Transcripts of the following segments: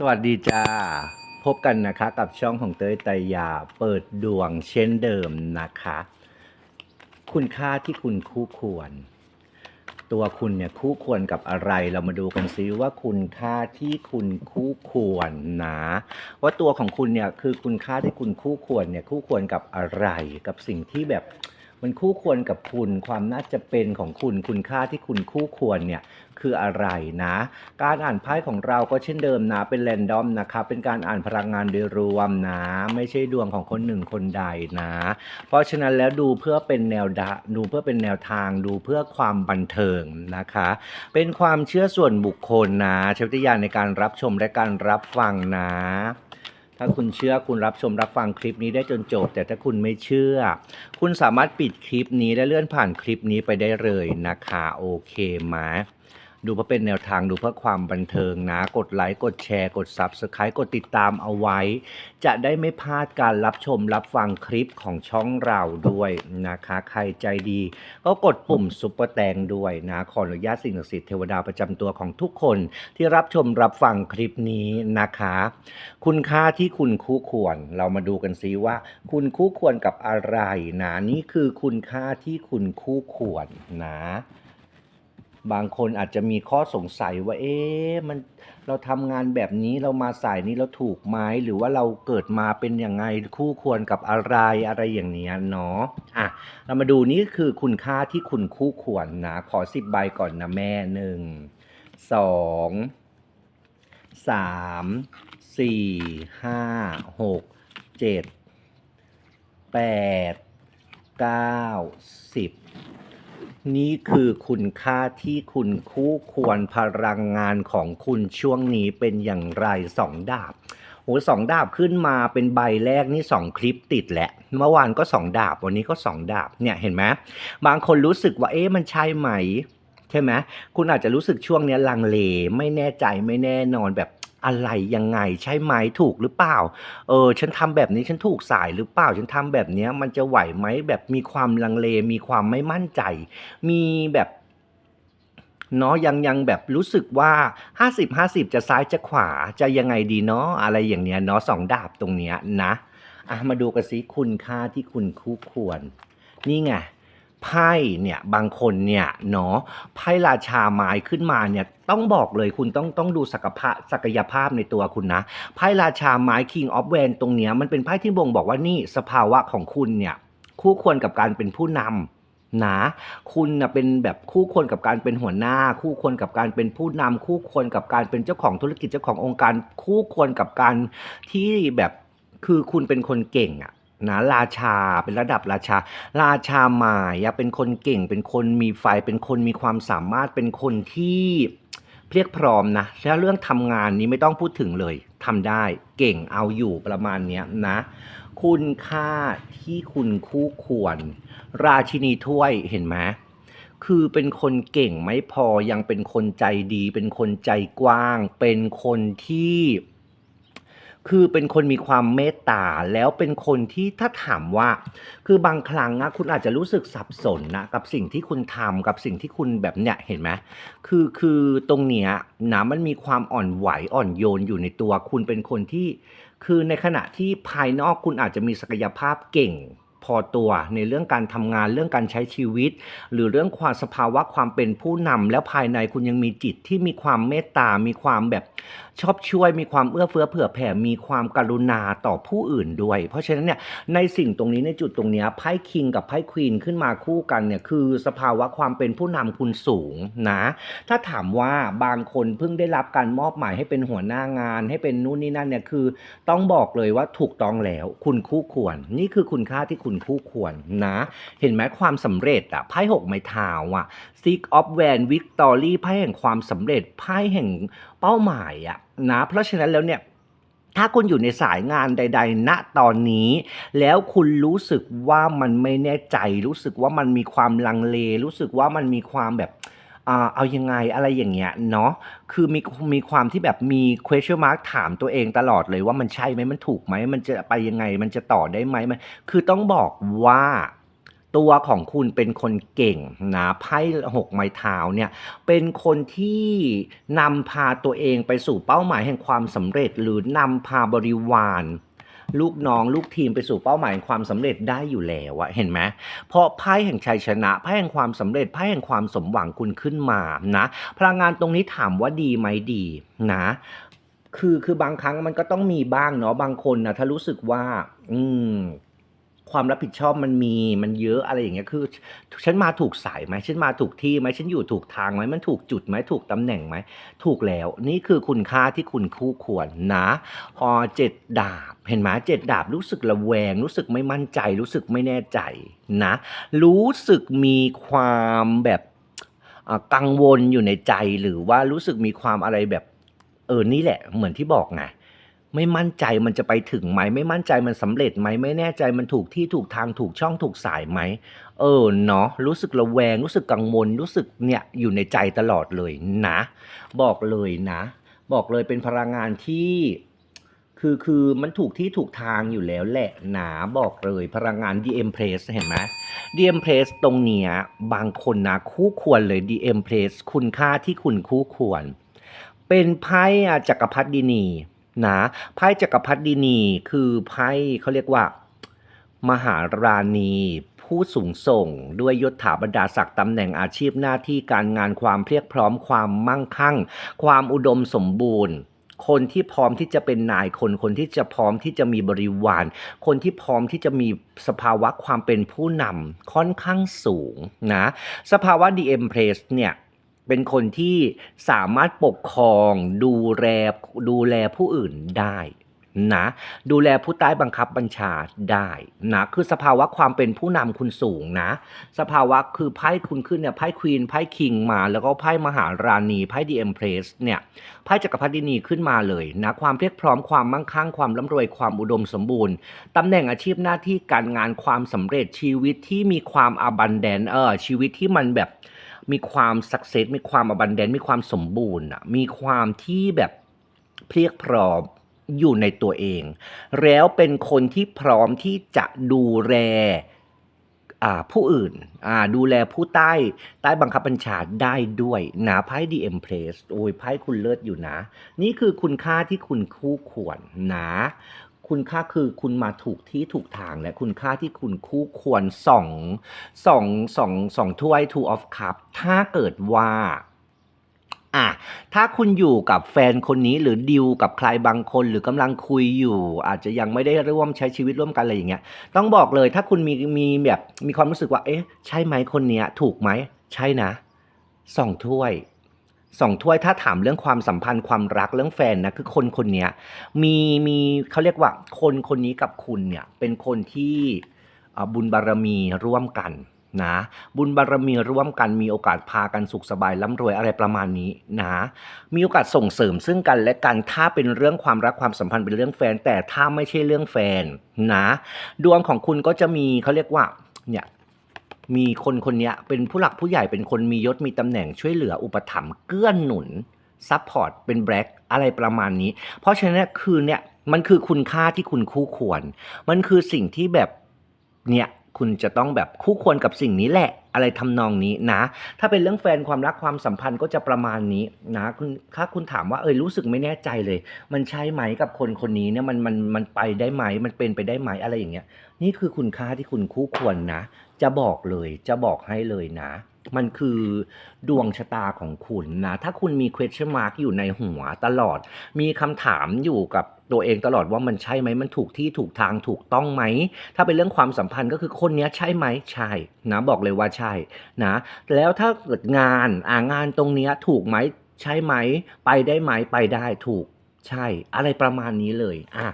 สวัสดีจ้า พบกันนะคะกับช่องของเต้ยไตยาเปิดดวงเช่นเดิมนะคะ คุณค่าที่คุณคู่ควร ตัวคุณเนี่ยคู่ควรกับอะไร เรามาดูกันซิว่าคุณค่าที่คุณคู่ควรนะว่าตัวของคุณเนี่ยคือคุณค่าที่คุณคู่ควรเนี่ยคู่ควรกับอะไร กับสิ่งที่แบบ มันคู่ควรกับคุณความน่าจะเป็นของคุณคุณค่าที่คุณคู่ควรเนี่ยคืออะไรนะ การอ่านไพ่ของเราก็เช่นเดิมนะเป็นแรนดอมนะครับเป็นการอ่านพลังงานโดยรวมนะ ไม่ใช่ดวงของคนหนึ่งคนใดนะ เพราะฉะนั้นแล้วดูเพื่อเป็นแนวดะดูเพื่อเป็นแนวทางดูเพื่อความบันเทิงนะคะ เป็นความเชื่อส่วนบุคคลนะใช้วิทยาณในการรับชมและการรับฟังนะ ถ้าคุณเชื่อคุณรับชมรับฟังคลิปนี้ได้จนจบ แต่ถ้าคุณไม่เชื่อ คุณสามารถปิดคลิปนี้และเลื่อนผ่านคลิปนี้ไปได้เลยนะคะ โอเคไหม ดูเพื่อเป็นแนวทางดูเพื่อความบันเทิงนะ กดไลค์กดแชร์ กด Subscribe กดติดตามเอาไว้ จะได้ไม่พลาดการรับชมรับฟังคลิปของช่องเราด้วยนะคะ ใครใจดี ก็กดปุ่มซุปเปอร์แตงด้วยนะขออนุญาตสิ่งศักดิ์สิทธิ์เทวดาประจำตัวของทุกคนที่รับชมรับฟังคลิปนี้นะคะ คุณค่าที่คุณคู่ควร เรามาดูกันซิว่า คุณคู่ควรกับอะไรนะนี่คือคุณค่าที่คุณคู่ควรนะ บางคนอาจจะมีข้อสงสัยว่า เอ๊ะมันเราทำงานแบบนี้เรามาสายนี้เราถูกไหมหรือว่าเราเกิดมาเป็นยังไงคู่ควรกับอะไรอะไรอย่างเนี้ยเนาะอะเรามาดูนี่คือคุณค่าที่คุณคู่ควรนะ ขอสิบใบก่อนนะแม่หนึ่งสองสามสี่ห้าหกเจ็ดแปดเก้าสิบ นี่คือคุณค่าที่คุณคู่ควรพลังงานของคุณช่วงนี้เป็นอย่างไรสองดาบโหสองดาบขึ้นมาเป็นใบแรกนี่สองคลิปติดแหละ เมื่อวานก็สองดาบ วันนี้ก็สองดาบเนี่ยเห็นไหมบางคนรู้สึกว่าเอ๊ะมันใช่ไหม ใช่ไหมคุณอาจจะรู้สึกช่วงนี้ลังเลไม่แน่ใจไม่แน่นอนแบบ อะไรยังไงใช่ไหมถูกหรือเปล่า เออ ฉันทำแบบนี้ฉันถูกสายหรือเปล่า ฉันทำแบบเนี้ยมันจะไหวไหมแบบมีความลังเล มีความไม่มั่นใจ มีแบบเนาะยังยังแบบรู้สึกว่า 50 50 จะซ้ายจะขวาจะยังไงดีเนาะอะไรอย่างเนี้ยเนาะสองดาบตรงเนี้ยนะอะมาดูกันสิคุณค่าที่คุณคู่ควร นี่ไง ไพ่เนี่ยบางคนเนี่ยเนาะไพ่ราชาไม้ขึ้นมาเนี่ยต้องบอกเลยคุณต้องต้องดูศักภาพศักยภาพในตัวคุณนะไพ่ราชาไม้ King of w a n ตรงเนี้ยมันเป็นไพ่ที่บ่งบอกว่านี่สภาวะของคุณเนี่ยคู่ควรกับการเป็นผู้นำนะคุณนะเป็นแบบคู่ควรกับการเป็นหัวหน้า คู่ควรกับการเป็นผู้นำคู่ควรกับการเป็นเจ้าของธุรกิจเจ้าขององค์การ คู่ควรกับการที่แบบคือคุณเป็นคนเก่งอะ นะราชาเป็นระดับราชา ราชาหมายเป็นคนเก่งเป็นคนมีไฟเป็นคนมีความสามารถเป็นคนที่เพียกพร้อมนะแล้วเรื่องทำงานนี้ไม่ต้องพูดถึงเลยทำได้เก่งเอาอยู่ประมาณนี้นะ คุณค่าที่คุณคู่ควร ราชินีถ้วยเห็นไหมคือเป็นคนเก่งไม่พอยังเป็นคนใจดี เป็นคนใจกว้าง เป็นคนที่ คือเป็นคนมีความเมตตาแล้วเป็นคนที่ถ้าถามว่า คือบางครั้งอะคุณอาจจะรู้สึกสับสนนะกับสิ่งที่คุณทำกับสิ่งที่คุณแบบเนี้ยเห็นไหมคือคือตรงเนี้ยนะมันมีความอ่อนไหวอ่อนโยนอยู่ในตัว คุณเป็นคนที่ คือในขณะที่ภายนอกคุณอาจจะมีศักยภาพเก่งพอตัวในเรื่องการทำงานเรื่องการใช้ชีวิต หรือเรื่องความสภาวะความเป็นผู้นำแล้วภายในคุณยังมีจิตที่มีความเมตตา มีความแบบ ชอบช่วยมีความเอื้อเฟื้อเผื่อแผ่มีความกรุณาต่อผู้อื่นด้วย เพราะฉะนั้นเนี่ยในสิ่งตรงนี้ในจุดตรงนี้ไพ่คิงกับไพ่ควีนขึ้นมาคู่กันเนี่ยคือสภาวะความเป็นผู้นำคุณสูงนะถ้าถามว่าบางคนเพิ่งได้รับการมอบหมายให้เป็นหัวหน้างาน ให้เป็นนู่นนี่นั่นเนี่ยคือ ต้องบอกเลยว่าถูกต้องแล้ว คุณคู่ควร นี่คือคุณค่าที่คุณคู่ควรนะ เห็นไหมความสำเร็จอะไพ่หกไม้เท้าอะ Six of w a n Victory ไพ่แห่งความสำเร็จไพ่แห่งเป้าหมายอะ นะเพราะฉะนั้นแล้วเนี่ยถ้าคุณอยู่ในสายงานใด ๆ ณตอนนี้ แล้วคุณรู้สึกว่ามันไม่แน่ใจ รู้สึกว่ามันมีความลังเล รู้สึกว่ามันมีความแบบอ่าเอายังไงอะไรอย่างเงี้ยเนาะคือมีมีความที่แบบมี question mark ถามตัวเองตลอดเลยว่ามันใช่ไหมมันถูกไหมมันจะไปยังไงมันจะต่อได้ไหมมันคือต้องบอกว่า ตัวของคุณเป็นคนเก่งนะไพ่หกไม้เท้าเนี่ยเป็นคนที่นำพาตัวเองไปสู่เป้าหมายแห่งความสำเร็จ หรือนำพาบริวารลูกน้องลูกทีมไปสู่เป้าหมายแห่งความสำเร็จได้อยู่แล้วอะเห็นไหมเพราะไพ่แห่งชัยชนะไพ่แห่งความสำเร็จไพ่แห่งความสมหวังคุณขึ้นมานะพลังงานตรงนี้ถามว่าดีไหมดีนะคือคือบางครั้งมันก็ต้องมีบ้างเนาะบางคนนะถ้ารู้สึกว่า อืม ความรับผิดชอบมันมีมันเยอะอะไรอย่างเงี้ยคือ ฉันมาถูกสายไหมฉันมาถูกที่ไหมฉันอยู่ถูกทางไหมมันถูกจุดไหมถูกตำแหน่งไหมถูกแล้ว นี่คือคุณค่าที่คุณคู่ควรนะพอเจ็ดดาบ เห็นไหมเจ็ดดาบรู้สึกระแวง รู้สึกไม่มั่นใจ รู้สึกไม่แน่ใจนะ รู้สึกมีความแบบกังวลอยู่ในใจหรือว่ารู้สึกมีความอะไรแบบเออนี่แหละเหมือนที่บอกไง ไม่มั่นใจมันจะไปถึงไหม ไม่มั่นใจมันสำเร็จไหมไม่แน่ใจมันถูกที่ถูกทางถูกช่องถูกสายไหม เออเนาะรู้สึกระแวง รู้สึกกังวล รู้สึกเนี่ยอยู่ในใจตลอดเลยนะ บอกเลยนะ บอกเลยเป็นพลังงานที่คือคือมันถูกที่ถูกทางอยู่แล้วแหละหนะบอกเลยพลังงาน DM Press เห็นไหม DM Press ตรงเนี้ยบางคนนะคู่ควรเลย DM Press คุณค่าที่คุณคู่ควร เป็นไพ่อจักรพรรดินี นะไพ่จักรพรรดินีคือไพ่เขาเรียกว่า มหาราณีผู้สูงส่งด้วยยศถาบรรดาศักดิ์ตำแหน่งอาชีพหน้าที่การงานความเพียบพร้อมความมั่งคั่ง ความอุดมสมบูรณ์ คนที่พร้อมที่จะเป็นนายคนคนที่จะพร้อมที่จะมีบริวาร คนที่พร้อมที่จะมีสภาวะความเป็นผู้นำค่อนข้างสูงนะสภาวะ DM Press เนี่ย เป็นคนที่สามารถปกครองดูแลดูแลผู้อื่นได้นะดูแลผู้ใต้บังคับบัญชาได้นะคือสภาวะความเป็นผู้นำคุณสูงนะ สภาวะคือไพ่คุณขึ้นเนี่ยไพ่ควีนไพ่คิงมา แล้วก็ไพ่มหาราณีไพ่ดีเอ็มเพรสเนี่ยไพ่จักรพรรดินีขึ้นมาเลยนะความเพียรพร้อมความมั่งคั่งความร่ำรวยความอุดมสมบูรณ์ตำแหน่งอาชีพหน้าที่การงานความสำเร็จชีวิตที่มีความอบันแดนเออชีวิตที่มันแบบ มีความสักเซสมีความอบันเดนมีความสมบูรณ์อะมีความที่แบบเพียกพร้อมอยู่ในตัวเอง แล้วเป็นคนที่พร้อมที่จะดูแลผู้อื่นดูแลผู้ใต้ใต้บังคับบัญชาได้ด้วยนะไพ่ดีเอ็มเพลสโอ้ยไพ่คุณเลิศอยู่นะ นี่คือคุณค่าที่คุณคู่ควรนะ คุณค่าคือคุณมาถูกที่ถูกทางและคุณค่าที่คุณคู่ควรสองสองสองสองถ้วย two of cup ถ้าเกิดว่าอะถ้าคุณอยู่กับแฟนคนนี้หรือดิวกับใครบางคนหรือกำลังคุยอยู่ อาจจะยังไม่ได้ร่วมใช้ชีวิตร่วมกันอะไรอย่างเงี้ยต้องบอกเลยถ้าคุณมีมีแบบมีความรู้สึกว่า เอ๊ะ ใช่ไหมคนเนี้ยถูกไหมใช่นะสองถ้วย สองถ้วยถ้าถามเรื่องความสัมพันธ์ความรักเรื่องแฟนนะคือคนคนนี้มีมีเขาเรียกว่า คนคนนี้กับคุณเนี่ยเป็นคนที่บุญบารมีร่วมกันนะบุญบารมีร่วมกันมีโอกาสพากันสุขสบายร่ำรวยอะไรประมาณนี้นะมีโอกาสส่งเสริมซึ่งกันและกันถ้าเป็นเรื่องความรักความสัมพันธ์เป็นเรื่องแฟน แต่ถ้าไม่ใช่เรื่องแฟนนะดวงของคุณก็จะมีเขาเรียกว่าเนี่ย มีคนคนนี้เป็นผู้หลักผู้ใหญ่เป็นคนมียศมีตำแหน่งช่วยเหลืออุปถัมภ์เกื้อนหนุนซัพพอร์ตเป็นแบล็กอะไรประมาณนี้ เพราะฉะนั้นคือเนี่ยมันคือคุณค่าที่คุณคู่ควร มันคือสิ่งที่แบบเนี่ยคุณจะต้องแบบคู่ควรกับสิ่งนี้แหละอะไรทำนองนี้นะ ถ้าเป็นเรื่องแฟนความรักความสัมพันธ์ก็จะประมาณนี้นะคุณถ้าคุณถามว่าเออรู้สึกไม่แน่ใจเลย มันใช่ไหมกับคนคนนี้เนี่ยมันมันมันไปได้ไหมมันเป็นไปได้ไหมอะไรอย่างเงี้ยนี่คือคุณค่าที่คุณคู่ควรนะ จะบอกเลยจะบอกให้เลยนะ มันคือดวงชะตาของคุณนะ ถ้าคุณมี question mark อยู่ในหัวตลอด มีคำถามอยู่กับตัวเองตลอดว่ามันใช่ไหมมันถูกที่ถูกทางถูกต้องไหม ถ้าเป็นเรื่องความสัมพันธ์ก็คือคนนี้ใช่ไหมใช่นะบอกเลยว่าใช่นะ แล้วถ้าเกิดงานอ่างานตรงนี้ถูกไหมใช่ไหม ไปได้ไหมไปได้ถูกใช่ อะไรประมาณนี้เลยอะ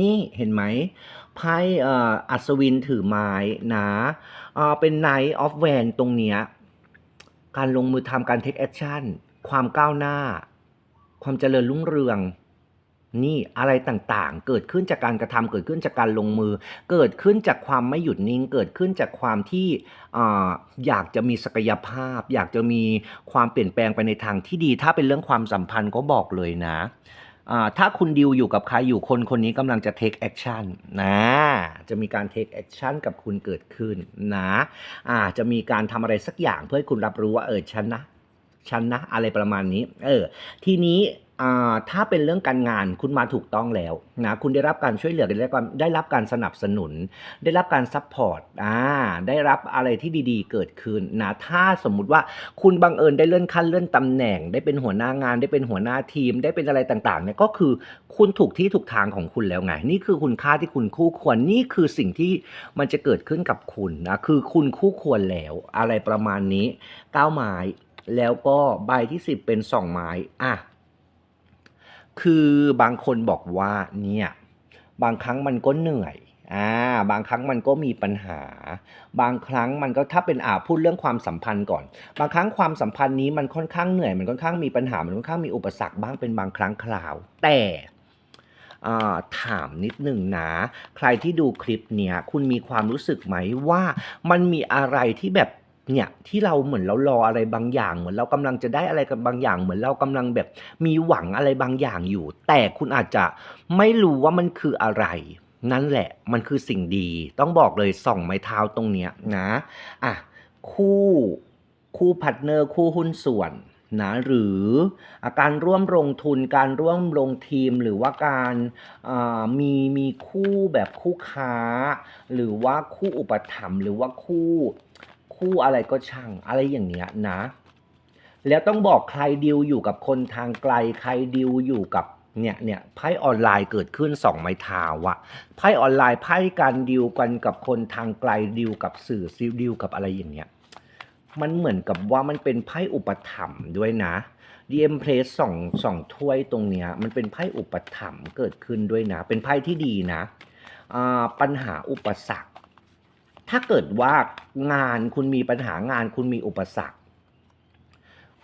นี่เห็นไหมไพ่อัศวินถือไม้นะเป็น Knight of w a n ตรงเนี้ยการลงมือทำการ take action ความก้าวหน้า ความเจริญรุ่งเรือง นี่อะไรต่างๆ เกิดขึ้นจากการกระทำเกิดขึ้นจากการลงมือ เกิดขึ้นจากความไม่หยุดนิ่ง เกิดขึ้นจากความที่ออยากจะมีศักยภาพ อยากจะมีความเปลี่ยนแปลงไปในทางที่ดี ถ้าเป็นเรื่องความสัมพันธ์ก็บอกเลยนะ ถ้าคุณดิวอยู่กับใครอยู่คนคนนี้กำลังจะ take action นะจะมีการ take action กับคุณเกิดขึ้นนะอาจะมีการทำอะไรสักอย่างเพื่อให้คุณรับรู้ว่าเออฉันนะฉันนะอะไรประมาณนี้ เออ ทีนี้ ถ้าเป็นเรื่องการงานคุณมาถูกต้องแล้วนะคุณได้รับการช่วยเหลือได้รับการได้รับการสนับสนุน ได้รับการซัพพอร์ตอ่าได้รับอะไรที่ดีๆ เกิดขึ้นนะถ้าสมมุติว่าคุณบังเอิญได้เลื่อนขั้นเลื่อนตำแหน่ง ได้เป็นหัวหน้างาน ได้เป็นหัวหน้าทีม ได้เป็นอะไรต่างๆเนี่ยก็คือคุณถูกที่ถูกทางของคุณแล้วไง นี่คือคุณค่าที่คุณคู่ควรนี่คือสิ่งที่มันจะเกิดขึ้นกับคุณนะคือคุณคู่ควรแล้วอะไรประมาณนี้เก้าไม้แล้วก็ใบที่สิบเป็นสองไม้อะ คือบางคนบอกว่าเนี่ยบางครั้งมันก็เหนื่อยอ่าบางครั้งมันก็มีปัญหา บางครั้งมันก็ถ้าเป็นอ่าพูดเรื่องความสัมพันธ์ก่อน บางครั้งความสัมพันธ์นี้มันค่อนข้างเหนื่อย มันค่อนข้างมีปัญหา มันค่อนข้างมีอุปสรรคบ้างเป็นบางครั้งคราว แต่ถามนิดหนึ่งนะ ใครที่ดูคลิปเนี่ยคุณมีความรู้สึกไหมว่ามันมีอะไรที่แบบ เนี่ยที่เราเหมือนเรารออะไรบางอย่าง เหมือนเรากำลังจะได้อะไรกับบางอย่าง เหมือนเรากำลังแบบมีหวังอะไรบางอย่างอยู่ แต่คุณอาจจะไม่รู้ว่ามันคืออะไร นั่นแหละมันคือสิ่งดี ต้องบอกเลยส่องไม้เท้าตรงเนี้ยนะอะคู่คู่พาร์ทเนอร์คู่หุ้นส่วนนะหรืออาการร่วมลงทุนการร่วมลงทีมหรือว่าการมีมีคู่แบบคู่ค้า หรือว่าคู่อุปถัมภ์หรือว่าคู่ คู่อะไรก็ช่าง อะไรอย่างเนี้ยนะ แล้วต้องบอกใครดิวอยู่กับคนทางไกล ใครดิวอยู่กับเนี่ยเนี่ยไพ่ออนไลน์เกิดขึ้นสองไม้เท้าอะไพ่ออนไลน์ไพ่การดิวกันกับคนทางไกลดิวกับสื่อซิดิวกับอะไรอย่างเงี้ยมันเหมือนกับว่ามันเป็นไพ่อุปถัมภ์ด้วยนะดีเอ็มเพลสสองสองถ้วยตรงเนี้ยมันเป็นไพ่อุปถัมภ์เกิดขึ้นด้วยนะ เป็นไพ่ที่ดีนะอ่าปัญหาอุปสรรค ถ้าเกิดว่างานคุณมีปัญหางานคุณมีอุปสรรค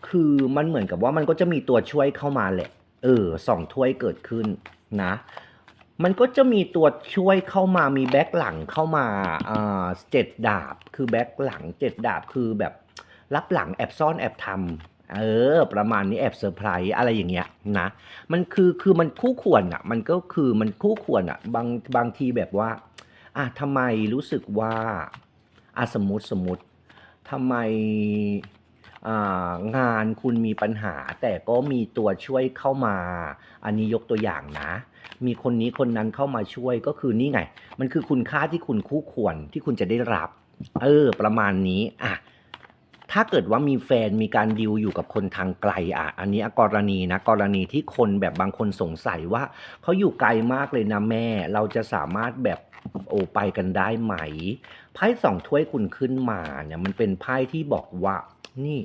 คือมันเหมือนกับว่ามันก็จะมีตัวช่วยเข้ามาแหละ เออสองถ้วยเกิดขึ้นนะ มันก็จะมีตัวช่วยเข้ามามีแบ็คหลังเข้ามาอ่าเจ็ดดาบ คือแบ็คหลังเจ็ดดาบคือแบบรับหลังแอบซ่อนแอบทำเออ ประมาณนี้แอบเซอร์ไพรส์อะไรอย่างเงี้ยนะ มันคือคือมันคู่ควรอะ มันก็คือมันคู่ควรอะ บางบางทีแบบว่า อะทำไมรู้สึกว่าอะสมมติสมมติทำไมอ่างานคุณมีปัญหา แต่ก็มีตัวช่วยเข้ามา อันนี้ยกตัวอย่างนะ มีคนนี้คนนั้นเข้ามาช่วยก็คือนี่ไง มันคือคุณค่าที่คุณคู่ควรที่คุณจะได้รับ เออ ประมาณนี้อะถ้าเกิดว่ามีแฟนมีการดิวอยู่กับคนทางไกลอะ อันนี้กรณีนะ กรณีที่คนแบบบางคนสงสัยว่าเขาอยู่ไกลมากเลยนะแม่ เราจะสามารถแบบ โอไปกันได้ไหม ไพ่สองถ้วยคุณขึ้นมาเนี่ยมันเป็นไพ่ที่บอกว่า นี่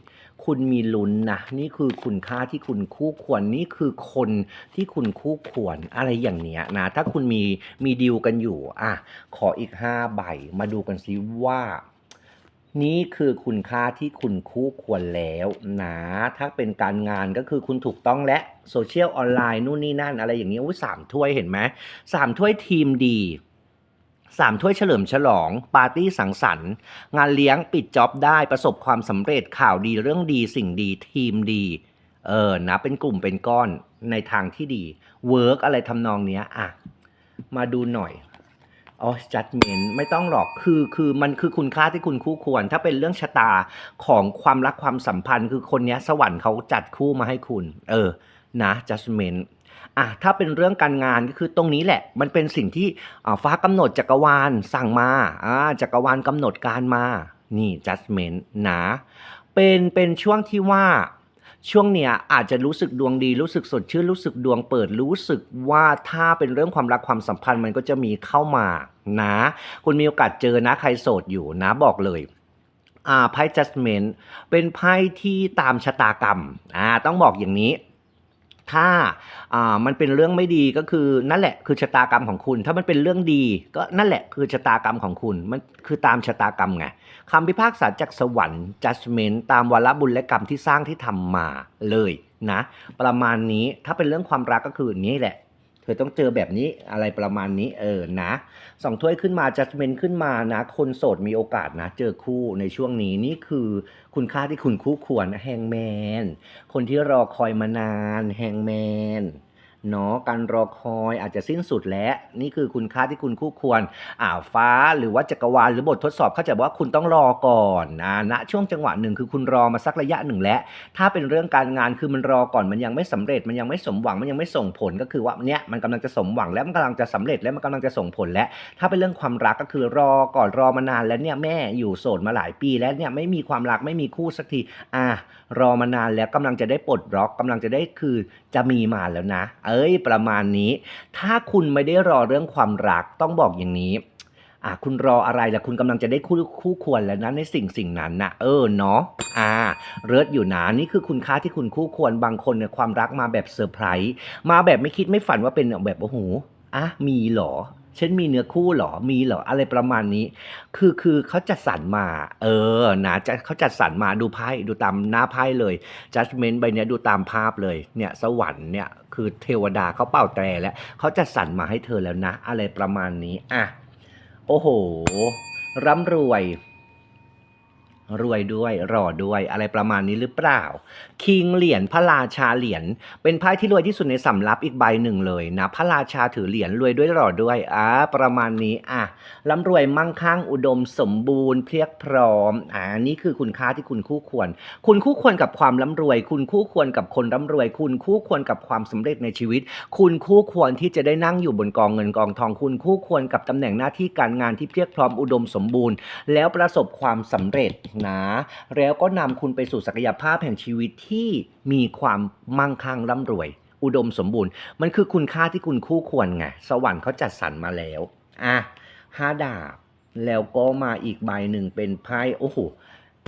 คุณมีลุ้นนะ นี่คือคุณค่าที่คุณคู่ควรนี่คือคนที่คุณคู่ควรอะไรอย่างเนี้ยนะ ถ้าคุณมีมีดีลกันอยู่ อะ ขออีกห้าใบมาดูกันซิว่านี่คือคุณค่าที่คุณคู่ควรแล้วนะถ้าเป็นการงานก็คือคุณถูกต้องและโซเชียลออนไลน์นู่นนี่นั่นอะไรอย่างเงี้ยอุ้ยสามถ้วยเห็นไหมสามถ้วยทีมดี สามถ้วยเฉลิมฉลอง ปาร์ตี้สังสรรค์ งานเลี้ยงปิดจ็อบได้ประสบความสำเร็จข่าวดีเรื่องดีสิ่งดีทีมดี เออนะเป็นกลุ่มเป็นก้อนในทางที่ดีเวิร์กอะไรทำนองเนี้ยอะ มาดูหน่อยอ๋อ judgment ไม่ต้องหรอกคือคือมันคือคุณค่าที่คุณคู่ควร ถ้าเป็นเรื่องชะตาของความรักความสัมพันธ์ คือคนเนี้ยสวรรค์เขาจัดคู่มาให้คุณ เออนะ judgment อะถ้าเป็นเรื่องการงานก็คือตรงนี้แหละ มันเป็นสิ่งที่ฟ้ากำหนดจักรวาลสั่งมาอ่าจักรวาลกำหนดการมา นี่ judgment นะเป็นเป็นช่วงที่ว่าช่วงเนี้ยอาจจะรู้สึกดวงดีรู้สึกสดชื่นรู้สึกดวงเปิดรู้สึกว่าถ้าเป็นเรื่องความรักความสัมพันธ์มันก็จะมีเข้ามานะ คุณมีโอกาสเจอนะใครโสดอยู่นะบอกเลยอ่าไพ่ judgment เป็นไพ่ที่ตามชะตากรรมอ่าต้องบอกอย่างนี้ ถ้าอ่ามันเป็นเรื่องไม่ดีก็คือนั่นแหละคือชะตากรรมของคุณ ถ้ามันเป็นเรื่องดีก็นั่นแหละคือชะตากรรมของคุณมันคือตามชะตากรรมไงคำพิพากษาจากสวรรค์ judgment ตามวาระบุญและกรรมที่สร้างที่ทำมาเลยนะ ประมาณนี้ถ้าเป็นเรื่องความรักก็คือนี้แหละ เธอต้องเจอแบบนี้อะไรประมาณนี้เออนะสองถ้วยขึ้นมา judgment ขึ้นมานะ คนโสดมีโอกาสนะ เจอคู่ในช่วงนี้นี่คือ คุณค่าที่คุณคู่ควรแฮงแมน คนที่รอคอยมานานแฮงแมน เนาะการรอคอยอาจจะสิ้นสุดแล้ว นี่คือคุณค่าที่คุณคู่ควรอ่าฟ้าหรือว่าจักรวาลหรือบททดสอบเขาใจะบอกว่าคุณต้องรอก่อนนะณช่วงจังหวะหนึ่งคือคุณรอมาสักระยะหนึ่งแล้ว ถ้าเป็นเรื่องการงานคือมันรอก่อนมันยังไม่สำเร็จมันยังไม่สมหวังมันยังไม่ส่งผลก็คือว่าเนี้ยมันกำลังจะสมหวังแล้วมันกำลังจะสำเร็จแล้วมันกำลังจะส่งผลแล้ว ถ้าเป็นเรื่องความรักก็คือรอก่อนรอมานานแล้วเนี่ยแม่อยู่โสดมาหลายปีแล้วเนี่ยไม่มีความรักไม่มีคู่สักทีอะรอมานานแล้วกำลังจะได้ปลดล็อกกำลังจะได้คือจะมีมาแล้วนะเอยประมาณนี้ ถ้าคุณไม่ได้รอเรื่องความรักต้องบอกอย่างนี้อะคุณรออะไรล่ะคุณกำลังจะได้คู่คู่ควรแล้วนะในสิ่งสิ่งนั้นนะเออเนาะอ่าเลิศอยู่นะนี่คือคุณค่าที่คุณคู่ควรบางคนเนี่ยความรักมาแบบเซอร์ไพรส์มาแบบไม่คิดไม่ฝันว่าเป็นแบบโอ้โหอะมีหรอ ฉันมีเนื้อคู่เหรอ มีเหรอ อะไรประมาณนี้ คือคือเขาจัดสรรมา เออนะจะเขาจัดสรรมาดูไพ่ดูตามหน้าไพ่เลย judgment ใบเนี้ยดูตามภาพเลย เนี่ยสวรรค์เนี่ยคือเทวดาเขาเป่าแตรแล้วเขาจัดสรรมาให้เธอแล้วนะ อะไรประมาณนี้ อะ โอ้โห ร่ำรวย รวยด้วยรอด้วยอะไรประมาณนี้หรือเปล่า คิงเหรียญพระราชาเหรียญเป็นไพ่ที่รวยที่สุดในสำรับอีกใบหนึ่งเลยนะพระราชาถือเหรียญรวยด้วยรอด้วยอ่าประมาณนี้อะร่ำรวยมั่งคั่งอุดมสมบูรณ์เพียบพร้อมอ่านี่คือคุณค่าที่คุณคู่ควร คุณคู่ควรกับความร่ำรวย คุณคู่ควรกับคนร่ำรวย คุณคู่ควรกับความสำเร็จในชีวิต คุณคู่ควรที่จะได้นั่งอยู่บนกองเงินกองทอง คุณคู่ควรกับตำแหน่งหน้าที่การงานที่เพียบพร้อมอุดมสมบูรณ์ แล้วประสบความสำเร็จนะแล้วก็นำคุณไปสู่ศักยภาพแห่งชีวิตที่มีความมั่งคั่งร่ำรวย อุดมสมบูรณ์ มันคือคุณค่าที่คุณคู่ควรไง สวรรค์เขาจัดสรรมาแล้ว อะห้าดาบ แล้วก็มาอีกใบหนึ่งเป็นไพ่โอ้โห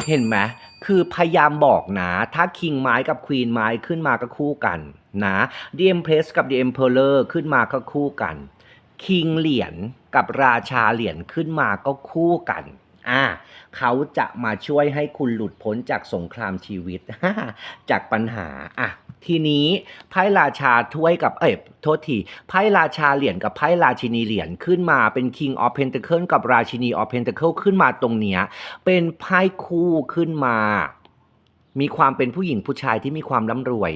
เห็นไหมคือพยายามบอกนะ ถ้าคิงไม้กับควีนไม้ขึ้นมาก็คู่กันนะ The Empress กับ The Emperor ขึ้นมาก็คู่กัน คิงเหรียญกับราชาเหรียญขึ้นมาก็คู่กัน อ่าเขาจะมาช่วยให้คุณหลุดพ้นจากสงครามชีวิต จากปัญหาอะทีนี้ไพ่ราชาถ้วยกับเอ้ยโทษทีไพ่ราชาเหรียญกับไพ่ราชินีเหรียญขึ้นมาเป็น King of Pentacle กับราชินี of Pentacle ขึ้นมาตรงเนี้ยเป็นไพ่คู่ขึ้นมา มีความเป็นผู้หญิงผู้ชายที่มีความร่ำรวย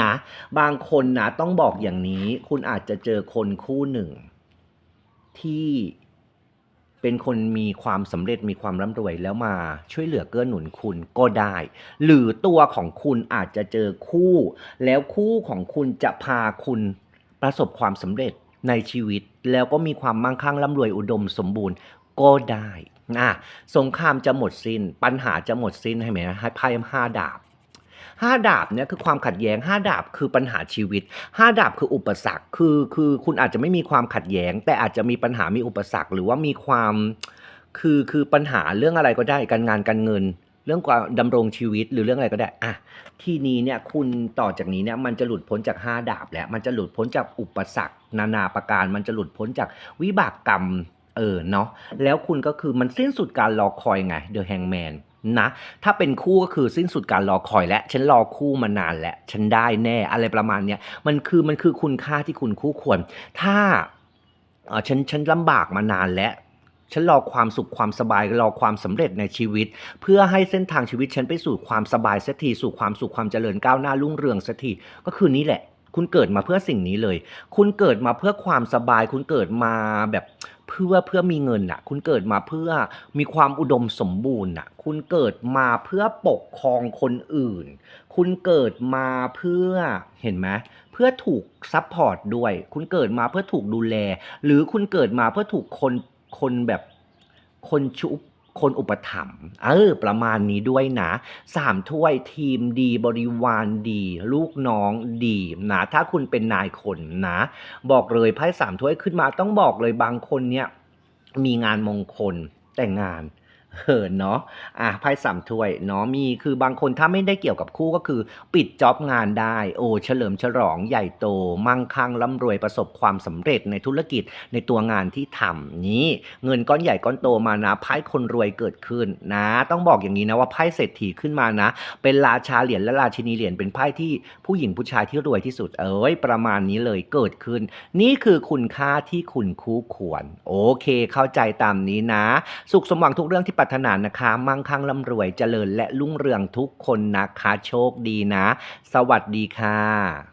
นะบางคนนะต้องบอกอย่างนี้ คุณอาจจะเจอคนคู่หนึ่ง ที่ เป็นคนมีความสำเร็จมีความร่ำรวยแล้วมาช่วยเหลือเกื้อหนุนคุณก็ได้ หรือตัวของคุณอาจจะเจอคู่ แล้วคู่ของคุณจะพาคุณประสบความสำเร็จในชีวิต แล้วก็มีความมั่งคั่งร่ำรวยอุดมสมบูรณ์ก็ได้นะสงครามจะหมดสิน้น ปัญหาจะหมดสิ้นให้ไหมนะให้ไพ่ห้าดาบ ห้าดาบเนี่ยคือความขัดแย้งห้าดาบคือปัญหาชีวิตห้าดาบคืออุปสรรคคือคือคุณอาจจะไม่มีความขัดแย้ง แต่อาจจะมีปัญหามีอุปสรรค หรือว่ามีความคือคือปัญหาเรื่องอะไรก็ได้การงานการเงิน เรื่องความดำรงชีวิตหรือเรื่องอะไรก็ได้อะทีนี้เนี่ยคุณต่อจากนี้เนี่ยมันจะหลุดพ้นจากห้าดาบแล้วมันจะหลุดพ้นจากอุปสรรค นานาประการ มันจะหลุดพ้นจากวิบากกรรมเออเนาะแล้วคุณก็คือมันสิ้นสุดการรอคอยไง The Hangman น นะถ้าเป็นคู่ก็คือสิ้นสุดการรอคอยและฉันรอคู่มานานแล้วฉันได้แน่อะไรประมาณเนี้ยมันคือมันคือคุณค่าที่คุณคู่ควร ถ้าเออฉันฉันลำบากมานานแล้วฉันรอความสุขความสบายรอความสำเร็จในชีวิต เพื่อให้เส้นทางชีวิตฉันไปสู่ความสบายสักทีสู่ความสุขความเจริญก้าวหน้ารุ่งเรืองสักทีก็คือนี้แหละ คุณเกิดมาเพื่อสิ่งนี้เลย คุณเกิดมาเพื่อความสบาย คุณเกิดมาแบบ พื่อเพื่อมีเงินน่ะ คุณเกิดมาเพื่อมีความอุดมสมบูรณ์น่ะ คุณเกิดมาเพื่อปกครองคนอื่น คุณเกิดมาเพื่อเห็นไหมเพื่อถูกซัพพอร์ตด้วย คุณเกิดมาเพื่อถูกดูแล หรือคุณเกิดมาเพื่อถูกคนคนแบบคนชุบ คนอุปถัมภ์เออ ประมาณนี้ด้วยนะสามถ้วยทีมดีบริวารดี ลูกน้องดีนะถ้าคุณเป็นนายคนนะ บอกเลยไพ่สามถ้วยขึ้นมาต้องบอกเลยบางคนเนี่ยมีงานมงคลแต่งงาน เออเนาะอะไพ่สามถ้วยเนาะมีคือบางคนถ้าไม่ได้เกี่ยวกับคู่ก็คือ ปิดจ็อบงานได้ โอ้เฉลิมฉลองใหญ่โต มั่งคั่งร่ำรวยประสบความสำเร็จในธุรกิจในตัวงานที่ทำนี้ เงินก้อนใหญ่ก้อนโตมานะไพ่คนรวยเกิดขึ้นนะ ต้องบอกอย่างนี้นะว่าไพ่เศรษฐีขึ้นมานะ เป็นราชาเหรียญและราชินีเหรียญเป็นไพ่ที่ผู้หญิงผู้ชายที่รวยที่สุด เอ้ยประมาณนี้เลยเกิดขึ้น นี่คือคุณค่าที่คุณคู่ควร โอเค เข้าใจตามนี้นะ สุขสมหวังทุกเรื่องที่ปรารถนานะคะมั่งคั่งร่ำรวยเจริญและรุ่งเรืองทุกคนนะคะ โชคดีนะ สวัสดีค่ะ